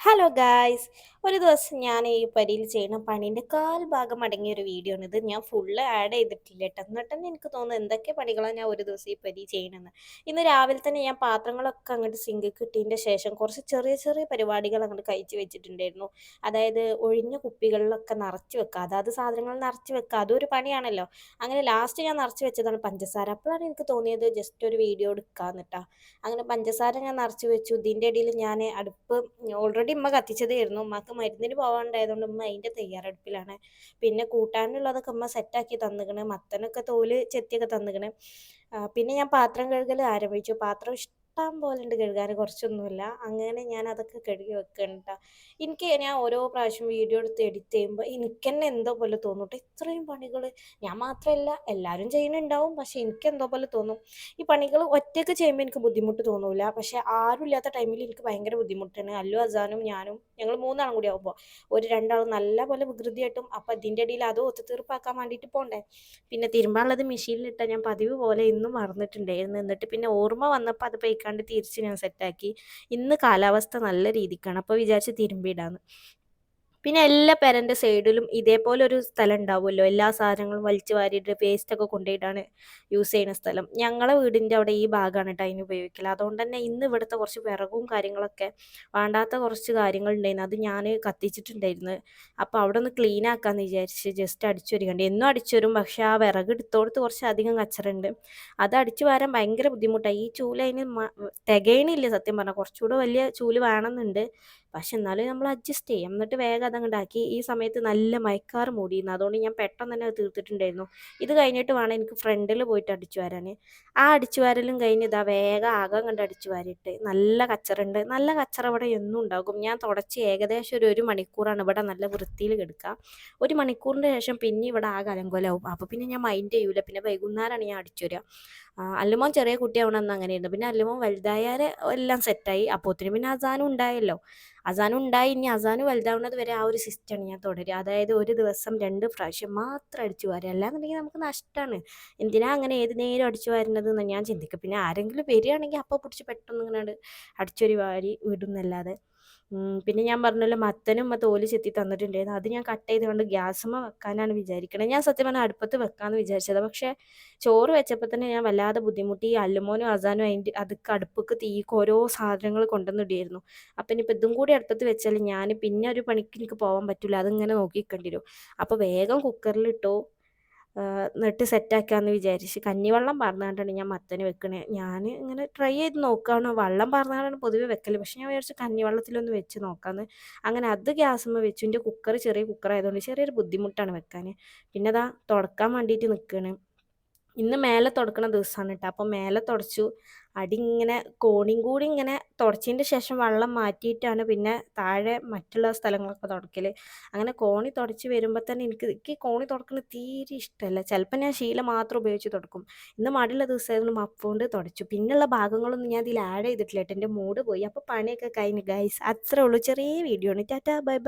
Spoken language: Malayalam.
ഹലോ ഗായ്സ് ഒരു ദിവസം ഞാൻ ഈ പരിയിൽ ചെയ്യുന്ന പണീന്റെ കാൽ ഭാഗം അടങ്ങിയ ഒരു വീഡിയോ ആണ് ഇത്. ഞാൻ ഫുള്ള് ആഡ് ചെയ്തിട്ടില്ല കേട്ടോ. എന്നിട്ടെന്ന് എനിക്ക് തോന്നുന്നു എന്തൊക്കെ പണികളാണ് ഞാൻ ഒരു ദിവസം ഈ പരി ചെയ്യണമെന്ന് ഇന്ന് രാവിലെ തന്നെ ഞാൻ പാത്രങ്ങളൊക്കെ അങ്ങോട്ട് സിങ്ക് കിട്ടിയതിന്റെ ശേഷം കുറച്ച് ചെറിയ ചെറിയ പരിപാടികൾ അങ്ങോട്ട് കഴിച്ച് വെച്ചിട്ടുണ്ടായിരുന്നു. അതായത് ഒഴിഞ്ഞ കുപ്പികളിലൊക്കെ നിറച്ച് വെക്കുക അതായത് സാധനങ്ങൾ നിറച്ച് വെക്കുക അതൊരു പണിയാണല്ലോ. അങ്ങനെ ലാസ്റ്റ് ഞാൻ നിറച്ച് വെച്ചതാണ് പഞ്ചസാര. അപ്പോഴാണ് എനിക്ക് തോന്നിയത് ജസ്റ്റ് ഒരു വീഡിയോ എടുക്കാമെന്നിട്ടാ അങ്ങനെ പഞ്ചസാര ഞാൻ നിറച്ച് വെച്ചു. ഇതിന്റെ ഇടയിൽ ഞാൻ അടുപ്പ് ഓൾറെഡി ഓൾറെഡി ഉമ്മ കത്തിച്ചതായിരുന്നു. ഉമ്മക്ക് മരുന്നിന് പോകാണ്ടായതുകൊണ്ട് ഉമ്മ അതിന്റെ തയ്യാറെടുപ്പിലാണ്. പിന്നെ കൂട്ടാനുള്ളതൊക്കെ ഉമ്മ സെറ്റാക്കി തന്നിക്കണ്. മത്തനൊക്കെ തോൽ ചെത്തിയൊക്കെ തന്നിക്കണ്. പിന്നെ ഞാൻ പാത്രം കഴുകൽ ആരംഭിച്ചു. പാത്രം ഇഷ്ടം പോലെ ഉണ്ട് കഴുകാൻ കുറച്ചൊന്നുമില്ല. അങ്ങനെ ഞാൻ അതൊക്കെ കഴുകി വെക്കണ്ട എനിക്ക് ഞാൻ ഓരോ പ്രാവശ്യം വീഡിയോ എടുത്ത് എഡിറ്റ് ചെയ്യുമ്പോൾ എനിക്ക് തന്നെ എന്തോ പോലെ തോന്നും കേട്ടോ ഇത്രയും പണികൾ ഞാൻ മാത്രമല്ല എല്ലാവരും ചെയ്യുന്നുണ്ടാവും. പക്ഷെ എനിക്ക് എന്തോ പോലെ തോന്നും. ഈ പണികൾ ഒറ്റയ്ക്ക് ചെയ്യുമ്പോൾ എനിക്ക് ബുദ്ധിമുട്ട് തോന്നൂല. പക്ഷെ ആരും ഇല്ലാത്ത ടൈമിൽ എനിക്ക് ഭയങ്കര ബുദ്ധിമുട്ടാണ്. അല്ലു അസാനും ഞാനും ഞങ്ങൾ മൂന്നാളും കൂടി ആകുമ്പോൾ ഒരു രണ്ടാളും നല്ല പോലെ വികൃതിയായിട്ടും അപ്പം ഇതിന്റെ ഇടയിൽ അത് ഒത്തുതീർപ്പാക്കാൻ വേണ്ടിയിട്ട് പോകണ്ടേ പിന്നെ തിരുമ്പാനുള്ളത് മെഷീനിലിട്ടാൽ ഞാൻ പതിവ് പോലെ ഇന്നും മറന്നിട്ടുണ്ടായിരുന്നു. എന്നിട്ട് പിന്നെ ഓർമ്മ വന്നപ്പോൾ അത് പോയിക്കാൻ കണ്ട് തിരിച്ച് ഞാൻ സെറ്റാക്കി ഇന്ന് കാലാവസ്ഥ നല്ല രീതിക്കാണ്. അപ്പോൾ വിചാരിച്ച് തിരുമ്പിയിടാന്ന്. പിന്നെ എല്ലാ പെരന്റെ സൈഡിലും ഇതേപോലെ ഒരു സ്ഥലം ഉണ്ടാവുമല്ലോ എല്ലാ സാധനങ്ങളും വലിച്ചു വാരിയിട്ട് വേസ്റ്റൊക്കെ കൊണ്ടുപോയിട്ടാണ് യൂസ് ചെയ്യുന്ന സ്ഥലം. ഞങ്ങളെ വീടിന്റെ അവിടെ ഈ ഭാഗമാണ് കേട്ടോ അതിന് ഉപയോഗിക്കല. അതുകൊണ്ട് തന്നെ ഇന്ന് ഇവിടുത്തെ കുറച്ച് വിറകും കാര്യങ്ങളൊക്കെ വേണ്ടാത്ത കുറച്ച് കാര്യങ്ങൾ ഉണ്ടായിരുന്നു അത് ഞാൻ കത്തിച്ചിട്ടുണ്ടായിരുന്നു. അപ്പോൾ അവിടെ ഒന്ന് ക്ലീൻ ആക്കാമെന്ന് വിചാരിച്ച് ജസ്റ്റ് അടിച്ചു വരികണ്ട് എന്നും അടിച്ചു വരും പക്ഷേ ആ വിറക് എടുത്തോടത്ത് കുറച്ച് അധികം കച്ചറുണ്ട്. അത് അടിച്ചു വാരാൻ ഭയങ്കര ബുദ്ധിമുട്ടായി ഈ ചൂല അതിന് തികയണില്ല സത്യം പറഞ്ഞാൽ കുറച്ചുകൂടെ വലിയ ചൂൽ വേണമെന്നുണ്ട്. പക്ഷെ എന്നാലും നമ്മൾ അഡ്ജസ്റ്റ് ചെയ്യാം. എന്നിട്ട് വേഗം അതങ്ങണ്ടാക്കി ഈ സമയത്ത് നല്ല മയക്കാറ് മൂടിയിരുന്നു. അതുകൊണ്ട് ഞാൻ പെട്ടെന്ന് തന്നെ തീർത്തിട്ടുണ്ടായിരുന്നു. ഇത് കഴിഞ്ഞിട്ട് വേണം എനിക്ക് ഫ്രണ്ടിൽ പോയിട്ട് അടിച്ചു വരാൻ. ആ അടിച്ചു വരലും കഴിഞ്ഞ് ഇതാ വേഗം ആകം കണ്ട് അടിച്ചു വാരിയിട്ട്. നല്ല കച്ചറുണ്ട്. നല്ല കച്ചറ ഇവിടെ എന്നും ഉണ്ടാകും. ഞാൻ തുടച്ച് ഏകദേശം ഒരു ഒരു മണിക്കൂറാണ് ഇവിടെ നല്ല വൃത്തിയിൽ കിടക്കുക. ഒരു മണിക്കൂറിന്റെ ശേഷം പിന്നെ ഇവിടെ ആകെ അലങ്കോലാവും. അപ്പോൾ പിന്നെ ഞാൻ മൈൻഡ് ചെയ്യൂല. പിന്നെ വൈകുന്നേരമാണ് ഞാൻ അടിച്ചു വരിക. അല്ലുമോൻ ചെറിയ കുട്ടിയാവണം എന്ന് അങ്ങനെയുണ്ട് പിന്നെ അല്ലുമോൻ വലുതായാൽ എല്ലാം സെറ്റായി അപ്പോത്തിന് പിന്നെ അസാനും ഉണ്ടായല്ലോ. അസാനും ഉണ്ടായി. ഇനി അസാനും വലുതാവുന്നത് വരെ ആ ഒരു സിസ്റ്റമാണ് ഞാൻ തുടരുക അതായത് ഒരു ദിവസം രണ്ട് പ്രാവശ്യം മാത്രം അടിച്ചു വാരുക. അല്ലാന്നുണ്ടെങ്കിൽ നമുക്ക് നഷ്ടമാണ് എന്തിനാ അങ്ങനെ ഏത് നേരം അടിച്ചു വരുന്നത് എന്ന് ഞാൻ ചിന്തിക്കും. പിന്നെ ആരെങ്കിലും വരികയാണെങ്കിൽ അപ്പോൾ പിടിച്ച് പെട്ടെന്ന് ഇങ്ങനെ അടിച്ചൊരു വാരി വിടുന്നല്ലാതെ പിന്നെ ഞാൻ പറഞ്ഞല്ലോ മത്തനും തോൽ ചെത്തി തന്നിട്ടുണ്ടായിരുന്നു. അത് ഞാൻ കട്ട് ചെയ്തുകൊണ്ട് ഗ്യാസുമ്മ വെക്കാനാണ് വിചാരിക്കണത് ഞാൻ സത്യം പറഞ്ഞാൽ അടുപ്പത്ത് വെക്കാമെന്ന് വിചാരിച്ചത്. പക്ഷെ ചോറ് വെച്ചപ്പോൾ തന്നെ ഞാൻ വല്ലാതെ ബുദ്ധിമുട്ടി. അല്ലുമോനും അസാനും അതിന്റെ അത് അടുപ്പക്ക് തീക്ക് ഓരോ സാധനങ്ങൾ കൊണ്ടുവന്നിടിയായിരുന്നു അപ്പം ഇനിയിപ്പോൾ ഇതും കൂടി അടുപ്പത്ത് വെച്ചാൽ ഞാൻ പിന്നെ ഒരു പണിക്ക് എനിക്ക് പോകാൻ പറ്റില്ല അതിങ്ങനെ നോക്കിക്കേണ്ടി വരും. അപ്പോൾ വേഗം കുക്കറിലിട്ടോ എന്നിട്ട് സെറ്റാക്കാമെന്ന് വിചാരിച്ച്. കഞ്ഞിവെള്ളം പറഞ്ഞുകൊണ്ടാണ് ഞാൻ മത്തന് വെക്കണേ. ഞാൻ ഇങ്ങനെ ട്രൈ ചെയ്ത് നോക്കുകയാണ് വെള്ളം പറഞ്ഞുകൊണ്ടാണ് പൊതുവെ വെക്കൽ പക്ഷെ ഞാൻ വിചാരിച്ചു കഞ്ഞിവെള്ളത്തിലൊന്ന് വെച്ച് നോക്കാമെന്ന് അങ്ങനെ അത് ഗ്യാസുമ്മ വെച്ചു. എന്റെ കുക്കർ ചെറിയ കുക്കർ ആയതുകൊണ്ട് ചെറിയൊരു ബുദ്ധിമുട്ടാണ് വെക്കാൻ പിന്നെ അതാ തുടക്കാൻ വേണ്ടിയിട്ട് നിൽക്കുകയാണ് ഇന്ന് മേലെ തുടക്കണ ദിവസമാണ് കേട്ടോ അപ്പോൾ മേലെ തുടച്ചു. അടി ഇങ്ങനെ കോണിയും കൂടി ഇങ്ങനെ തുടച്ചതിന്റെ ശേഷം വെള്ളം മാറ്റിയിട്ടാണ് പിന്നെ താഴെ മറ്റുള്ള സ്ഥലങ്ങളൊക്കെ തുടക്കൽ അങ്ങനെ കോണി തുടച്ച് വരുമ്പോൾ തന്നെ എനിക്ക് എനിക്ക് കോണി തുടക്കുന്നത് തീരെ ഇഷ്ടമല്ല ചിലപ്പോൾ ഞാൻ ശീല മാത്രം ഉപയോഗിച്ച് തുടക്കും. ഇന്ന് മടിയുള്ള ദിവസമായിരുന്നു മപ്പുകൊണ്ട് തുടച്ചു. പിന്നെയുള്ള ഭാഗങ്ങളൊന്നും ഞാൻ ഇതിൽ ആഡ് ചെയ്തിട്ടില്ല. എന്റെ മൂഡ് പോയി. അപ്പോൾ പണിയൊക്കെ കഴിഞ്ഞ്. ഗൈസ് അത്രേ ഉള്ളൂ. ചെറിയ വീഡിയോ ആണ്. Tata bye bye